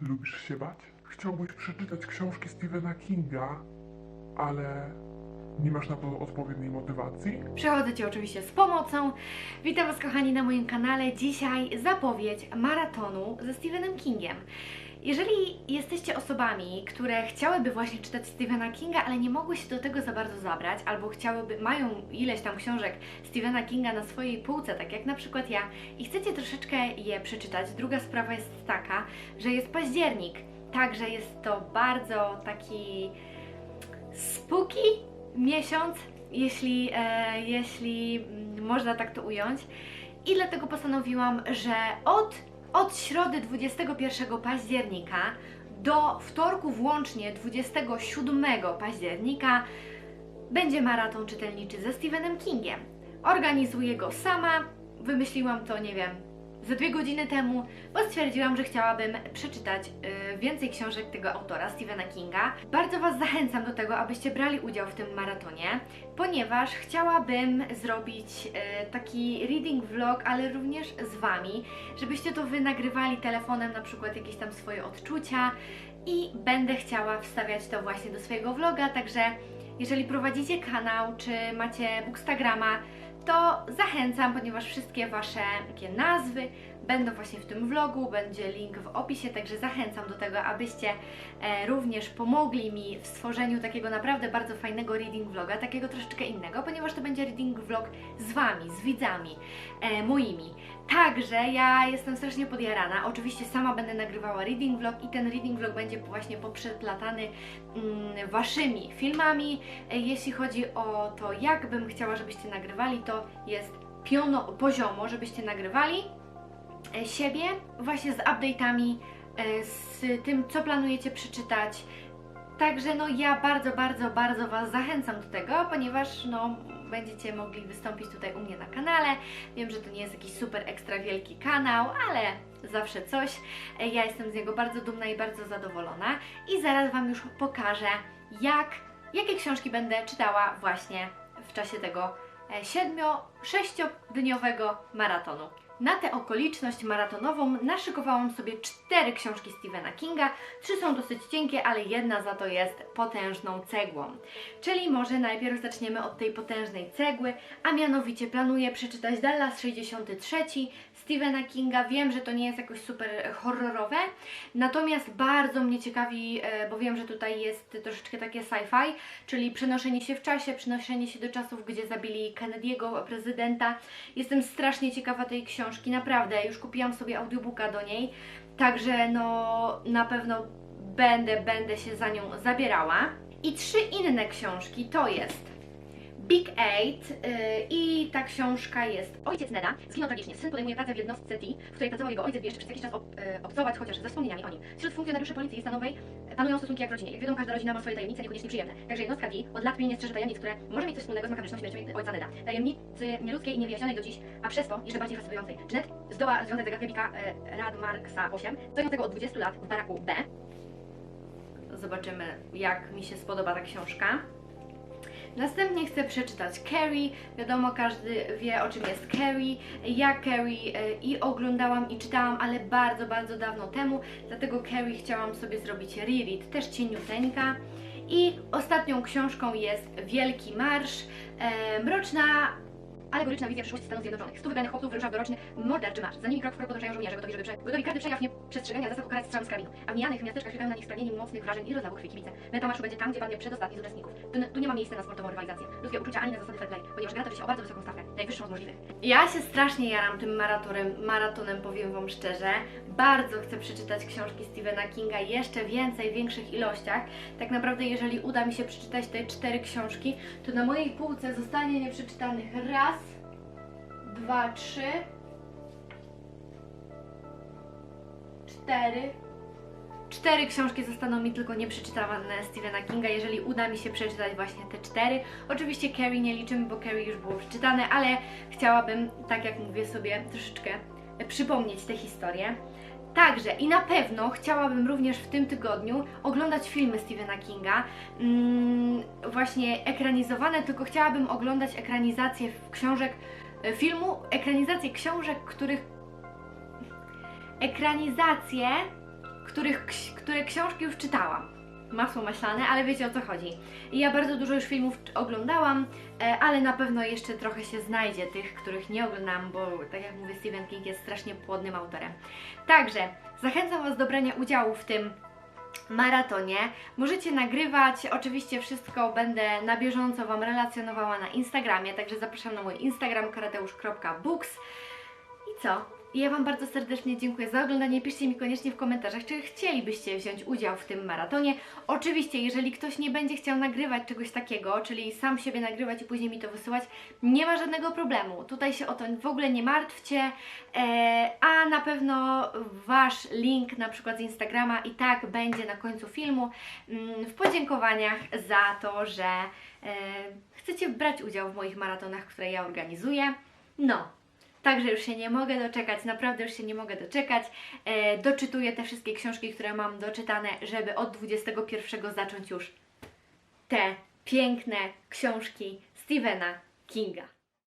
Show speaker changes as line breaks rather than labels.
Lubisz się bać? Chciałbyś przeczytać książki Stephena Kinga, ale nie masz na to odpowiedniej motywacji?
Przychodzę Ci oczywiście z pomocą. Witam Was kochani na moim kanale. Dzisiaj zapowiedź maratonu ze Stephenem Kingiem. Jeżeli jesteście osobami, które chciałyby właśnie czytać Stephena Kinga, ale nie mogły się do tego za bardzo zabrać, albo chciałyby, mają ileś tam książek Stephena Kinga na swojej półce, tak jak na przykład ja, i chcecie troszeczkę je przeczytać, druga sprawa jest taka, że jest październik, także jest to bardzo taki spooky miesiąc, jeśli, e, jeśli mm, można tak to ująć. I dlatego postanowiłam, że od, od środy 21 października do wtorku włącznie 27 października będzie maraton czytelniczy ze Stephenem Kingiem. Organizuję go sama, wymyśliłam to, nie wiem, ze dwie godziny temu, bo stwierdziłam, że chciałabym przeczytać y, więcej książek tego autora, Stephena Kinga. Bardzo Was zachęcam do tego, abyście brali udział w tym maratonie, ponieważ chciałabym zrobić y, taki reading vlog, ale również z Wami, żebyście to Wy nagrywali telefonem, na przykład jakieś tam swoje odczucia i będę chciała wstawiać to właśnie do swojego vloga, także jeżeli prowadzicie kanał, czy macie Bookstagrama, to zachęcam, ponieważ wszystkie Wasze takie nazwy będą właśnie w tym vlogu, będzie link w opisie, także zachęcam do tego, abyście e, również pomogli mi w stworzeniu takiego naprawdę bardzo fajnego reading vloga, takiego troszeczkę innego, ponieważ to będzie reading vlog z Wami, z widzami e, moimi. Także ja jestem strasznie podjarana. Oczywiście sama będę nagrywała reading vlog i ten reading vlog będzie właśnie poprzeplatany mm, waszymi filmami. E, Jeśli chodzi o to, jak bym chciała, żebyście nagrywali, to jest piono, poziomo, żebyście nagrywali siebie właśnie z update'ami, e, z tym, co planujecie przeczytać. Także no ja bardzo, bardzo, bardzo Was zachęcam do tego, ponieważ no będziecie mogli wystąpić tutaj u mnie na kanale. Wiem, że to nie jest jakiś super ekstra wielki kanał, ale zawsze coś. E, Ja jestem z niego bardzo dumna i bardzo zadowolona i zaraz Wam już pokażę, jak, jakie książki będę czytała właśnie w czasie tego e, siedmio, sześciodniowego maratonu. Na tę okoliczność maratonową naszykowałam sobie cztery książki Stephena Kinga. Trzy są dosyć cienkie, ale jedna za to jest potężną cegłą. Czyli może najpierw zaczniemy od tej potężnej cegły, a mianowicie planuję przeczytać Dallas 63 Stephena Kinga. Wiem, że to nie jest jakoś super horrorowe, natomiast bardzo mnie ciekawi, e, bo wiem, że tutaj jest troszeczkę takie sci-fi, czyli przenoszenie się w czasie, przenoszenie się do czasów, gdzie zabili Kennedy'ego, prezydenta. Jestem strasznie ciekawa tej książki, naprawdę. Już kupiłam sobie audiobooka do niej, także no na pewno będę, będę się za nią zabierała. I trzy inne książki to jest Big Eight yy, i ta książka jest Ojciec Neda zginął tragicznie. Syn podejmuje pracę w jednostce T, w której pracował jego ojciec, by jeszcze przez jakiś czas ob, yy, obcować chociaż ze wspomnieniami o nim. Wśród funkcjonariuszy policji stanowej panują stosunki jak w rodzinie. Jak wiadomo, każda rodzina ma swoje tajemnice, niekoniecznie przyjemne. Także jednostka T od lat pilnie strzeże tajemnic, które może mieć coś wspólnego z makabryczną śmiercią ojca Neda. Tajemnicy nieludzkiej i niewyjaśnionej do dziś, a przez to jeszcze bardziej fascynującej. Ned zdoła rozwiązać zagadkę Bika yy, Radmarksa 8, stojącego od 20 lat w baraku B. Zobaczymy, jak mi się spodoba ta książka. Następnie chcę przeczytać Carrie. Wiadomo, każdy wie o czym jest Carrie. Ja Carrie e, i oglądałam i czytałam, ale bardzo, bardzo dawno temu. Dlatego Carrie chciałam sobie zrobić reread, też cieniuteńka. I ostatnią książką jest Wielki Marsz. E, mroczna Alegoryczna wizja przyszłości Stanów Zjednoczonych. Stu wybranych chłopców wyrusza w doroczny, morderczy marsz. Za nimi krok w krok podążają żołnierze, gotowi, żeby prze... gotowi każdy przejaw nieprzestrzegania zasad ukarać strzałem z karabinu. A w mijanych miasteczkach czekają na nich spragnieni mocnych wrażeń i rozlawu krwi kibice. Meta marszu będzie tam, gdzie padnie przedostatni z uczestników. Tu, tu nie ma miejsca na sportową rywalizację, ludzkie uczucia ani na zasady fair play, ponieważ gra toczy się o bardzo wysoką stawkę, najwyższą z możliwych. Ja się strasznie jaram tym maratonem, maratonem, powiem Wam szczerze. Bardzo chcę przeczytać książki Stephena Kinga jeszcze więcej, w większych ilościach. Tak naprawdę, jeżeli uda mi się przeczytać te cztery książki, to na mojej półce zostanie nieprzeczytanych raz, dwa, trzy, cztery. Cztery książki zostaną mi tylko nieprzeczytane Stephena Kinga, jeżeli uda mi się przeczytać właśnie te cztery. Oczywiście Carrie nie liczymy, bo Carrie już było przeczytane, ale chciałabym, tak jak mówię sobie, troszeczkę przypomnieć tę historię. Także i na pewno chciałabym również w tym tygodniu oglądać filmy Stephena Kinga, mm, właśnie ekranizowane, tylko chciałabym oglądać ekranizację książek, filmu, ekranizację książek, których ekranizację których, które książki już czytałam. Masło maślane, ale wiecie o co chodzi. Ja bardzo dużo już filmów oglądałam, e, ale na pewno jeszcze trochę się znajdzie tych, których nie oglądam, bo tak jak mówię, Stephen King jest strasznie płodnym autorem. Także zachęcam Was do brania udziału w tym maratonie. Możecie nagrywać, oczywiście wszystko będę na bieżąco Wam relacjonowała na Instagramie, także zapraszam na mój Instagram karateusz.books. I co? Ja Wam bardzo serdecznie dziękuję za oglądanie. Piszcie mi koniecznie w komentarzach, czy chcielibyście wziąć udział w tym maratonie. Oczywiście, jeżeli ktoś nie będzie chciał nagrywać czegoś takiego, czyli sam siebie nagrywać i później mi to wysyłać, nie ma żadnego problemu. Tutaj się o to w ogóle nie martwcie, e, a na pewno Wasz link na przykład z Instagrama i tak będzie na końcu filmu mm, w podziękowaniach za to, że e, chcecie brać udział w moich maratonach, które ja organizuję. No, Także już się nie mogę doczekać, naprawdę już się nie mogę doczekać. E, doczytuję te wszystkie książki, które mam doczytane, żeby od 21 zacząć już te piękne książki Stephena Kinga.